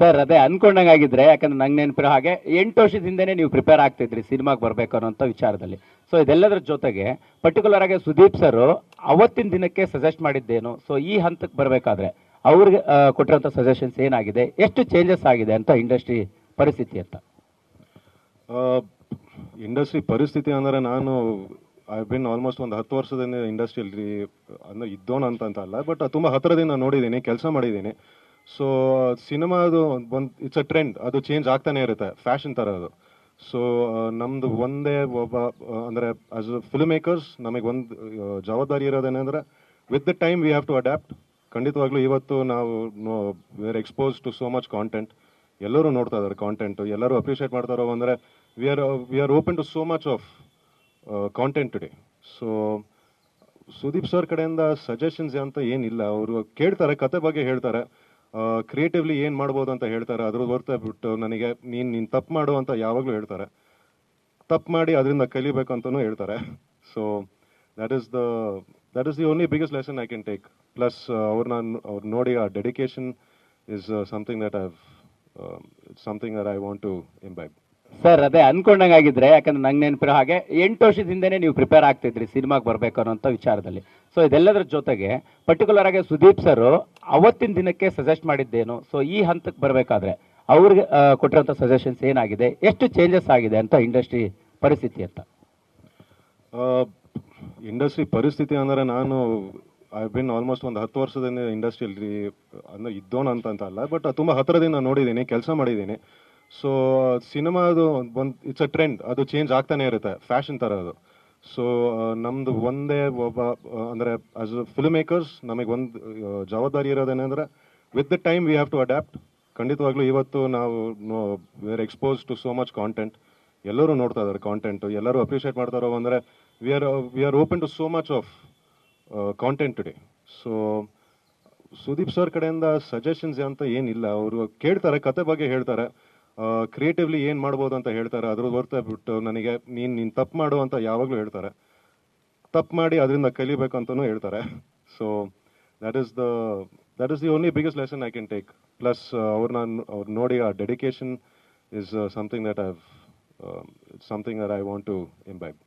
Sir, ಅದೇ ಅನ್ಕೊಂಡಂಗೆ ಆಗಿದ್ರೆ, ಯಾಕಂದ್ರೆ ನಂಗೆ ನೆನಪಿರೋ ಹಾಗೆ ಎಂಟು ವರ್ಷದಿಂದನೇ ನೀವು ಪ್ರಿಪೇರ್ ಆಗ್ತಿದ್ರಿ, ಸಿನಿಮಾಗೆ ಬರಬೇಕು ಅನ್ನೋಂಥ ವಿಚಾರದಲ್ಲಿ. ಸೊ ಇದೆಲ್ಲದರ ಜೊತೆಗೆ ಪರ್ಟಿಕ್ಯುಲರ್ ಆಗಿ ಸುದೀಪ್ ಸರ್ ಅವತ್ತಿನ ದಿನಕ್ಕೆ ಸಜೆಸ್ಟ್ ಮಾಡಿದ್ದೇನು. ಸೊ ಈ ಹಂತಕ್ಕೆ ಬರಬೇಕಾದ್ರೆ ಅವ್ರಿಗೆ ಕೊಟ್ಟಿರೋಂಥ ಸಜೆಷನ್ಸ್ ಏನಾಗಿದೆ, ಎಷ್ಟು ಚೇಂಜಸ್ ಆಗಿದೆ ಅಂತ ಇಂಡಸ್ಟ್ರಿ ಪರಿಸ್ಥಿತಿ ಅಂತ. ಇಂಡಸ್ಟ್ರಿ ಪರಿಸ್ಥಿತಿ ಅಂದರೆ ನಾನು ಐ ಬಿನ್ ಆಲ್ಮೋಸ್ಟ್ ಒಂದು ಹತ್ತು ವರ್ಷದಿಂದ ಇಂಡಸ್ಟ್ರಿಯಲ್ಲಿ ಅಂದರೆ ಇದ್ದೋನು ಅಂತ ಅಂತ ಅಲ್ಲ ಬಟ್ ತುಂಬ ಹತ್ತಿರದಿಂದ ನೋಡಿದ್ದೀನಿ, ಕೆಲಸ ಮಾಡಿದ್ದೀನಿ. ಸೊ ಸಿನಿಮಾದು ಒಂದು ಇಟ್ಸ್ ಅ ಟ್ರೆಂಡ್ ಅದು ಚೇಂಜ್ ಆಗ್ತಾನೆ ಇರುತ್ತೆ ಫ್ಯಾಷನ್ ಥರ ಅದು. ಸೊ ನಮ್ಮದು ಒಂದೇ ಒಬ್ಬ ಅಂದರೆ ಆಸ್ ಅ ಫಿಲ್ಮ್ ಮೇಕರ್ಸ್ ನಮಗೆ ಒಂದು ಜವಾಬ್ದಾರಿ ಇರೋದೇನೆಂದ್ರೆ with the time we have to adapt ಖಂಡಿತವಾಗ್ಲೂ ಇವತ್ತು ನಾವು we are expose to so much content ಎಲ್ಲರೂ ನೋಡ್ತಾ ಇದ್ದಾರೆ ಕಾಂಟೆಂಟು ಎಲ್ಲರೂ ಅಪ್ರಿಷಿಯೇಟ್ ಮಾಡ್ತಾರೋ ಅಂದರೆ we are we are open to so much of content today so Sudeep sir ಕಡೆಯಿಂದ ಸಜೆಷನ್ಸ್ ಅಂತ ಏನಿಲ್ಲ. ಅವರು ಕೇಳ್ತಾರೆ, ಕತೆ ಬಗ್ಗೆ ಹೇಳ್ತಾರೆ. ಕ್ರಿಯೇಟಿವ್ಲಿ ಏನು ಮಾಡ್ಬೋದು ಅಂತ ಹೇಳ್ತಾರೆ ಅದ್ರ ಹೊರತ ಬಿಟ್ಟು ನನಗೆ, ನೀನು ನೀನು ತಪ್ಪು ಮಾಡು ಅಂತ ಯಾವಾಗಲೂ ಹೇಳ್ತಾರೆ. ತಪ್ಪು ಮಾಡಿ ಅದರಿಂದ ಕಲಿಬೇಕು ಅಂತಲೂ ಹೇಳ್ತಾರೆ. So that is the that is the only biggest lesson I can take plus ಅವ್ರನ್ನ ಅವ್ರು ನೋಡಿ ಆ dedication is something that I something that I want to imbibe sir ಅದೇ ಅನ್ಕೊಂಡಂಗೆ ಆಗಿದ್ರೆ, ಯಾಕಂದ್ರೆ ನಂಗೆ ನೆನಪಿರೋ ಹಾಗೆ, ಎಂಟು ವರ್ಷದಿಂದನೇ ನೀವು ಪ್ರಿಪೇರ್ ಆಗ್ತಿದ್ರಿ ಸಿನಿಮಾಗೆ ಬರಬೇಕು ಅನ್ನೋಂಥ ವಿಚಾರದಲ್ಲಿ. ಸೊ ಇದೆಲ್ಲದರ ಜೊತೆಗೆ ಪರ್ಟಿಕ್ಯುಲರ್ ಆಗಿ ಸುದೀಪ್ ಸರ್ ಅವತ್ತಿನ ದಿನಕ್ಕೆ ಸಜೆಸ್ಟ್ ಮಾಡಿದ್ದೇನು. ಸೊ ಈ ಹಂತಕ್ಕೆ ಬರಬೇಕಾದ್ರೆ ಅವ್ರಿಗೆ ಕೊಟ್ಟಿರೋಂಥ ಸಜೆಷನ್ಸ್ ಏನಾಗಿದೆ, ಎಷ್ಟು ಚೇಂಜಸ್ ಆಗಿದೆ ಅಂತ ಇಂಡಸ್ಟ್ರಿ ಪರಿಸ್ಥಿತಿ ಅಂತ. ಇಂಡಸ್ಟ್ರಿ ಪರಿಸ್ಥಿತಿ ಅಂದರೆ ನಾನು ಐ ಬಿನ್ ಆಲ್ಮೋಸ್ಟ್ ಒಂದು ಹತ್ತು ವರ್ಷದಿಂದ ಇಂಡಸ್ಟ್ರಿಯಲ್ಲಿ ಅಂದರೆ ಇದ್ದೋನು ಅಂತ ಅಲ್ಲ ಬಟ್ ತುಂಬ ಹತ್ತಿರದಿಂದ ನೋಡಿದ್ದೀನಿ, ಕೆಲಸ ಮಾಡಿದ್ದೀನಿ. ಸೊ ಸಿನಿಮಾದು ಒಂದು ಇಟ್ಸ್ ಅ ಟ್ರೆಂಡ್ ಅದು ಚೇಂಜ್ ಆಗ್ತಾನೆ ಇರುತ್ತೆ ಫ್ಯಾಷನ್ ಥರ ಅದು ಸೊ ನಮ್ಮದು ಒಂದೇ ಒಬ್ಬ ಅಂದರೆ ಆಸ್ ಅ ಫಿಲ್ಮ್ ಮೇಕರ್ಸ್ ನಮಗೆ ಒಂದು ಜವಾಬ್ದಾರಿ ಇರೋದೇನೆಂದ್ರೆ with the time we have to adapt ಖಂಡಿತವಾಗ್ಲೂ ಇವತ್ತು ನಾವು we are expose to so much content ಎಲ್ಲರೂ ನೋಡ್ತಾ ಇದ್ದಾರೆ ಕಾಂಟೆಂಟ್ ಎಲ್ಲರೂ ಅಪ್ರಿಷಿಯೇಟ್ ಮಾಡ್ತಾರೋ ಅಂದರೆ we are we are open to so much of content today so Sudeep sir ಕಡೆಯಿಂದ ಸಜೆಷನ್ಸ್ ಅಂತ ಏನಿಲ್ಲ. ಅವರು ಕೇಳ್ತಾರೆ, ಕತೆ ಬಗ್ಗೆ ಹೇಳ್ತಾರೆ. ಕ್ರಿಯೇಟಿವ್ಲಿ ಏನು ಮಾಡ್ಬೋದು ಅಂತ ಹೇಳ್ತಾರೆ ಅದ್ರ ಹೊರತ ಬಿಟ್ಟು ನನಗೆ, ನೀನು ನೀನು ತಪ್ಪು ಮಾಡು ಅಂತ ಯಾವಾಗಲೂ ಹೇಳ್ತಾರೆ. ತಪ್ಪು ಮಾಡಿ ಅದರಿಂದ ಕಲಿಬೇಕು ಅಂತಲೂ ಹೇಳ್ತಾರೆ. So that is the that is the only biggest lesson I can take plus ಅವ್ರನ್ನ ಅವ್ರು ನೋಡಿ ಆ dedication is something that I something that I want to imbibe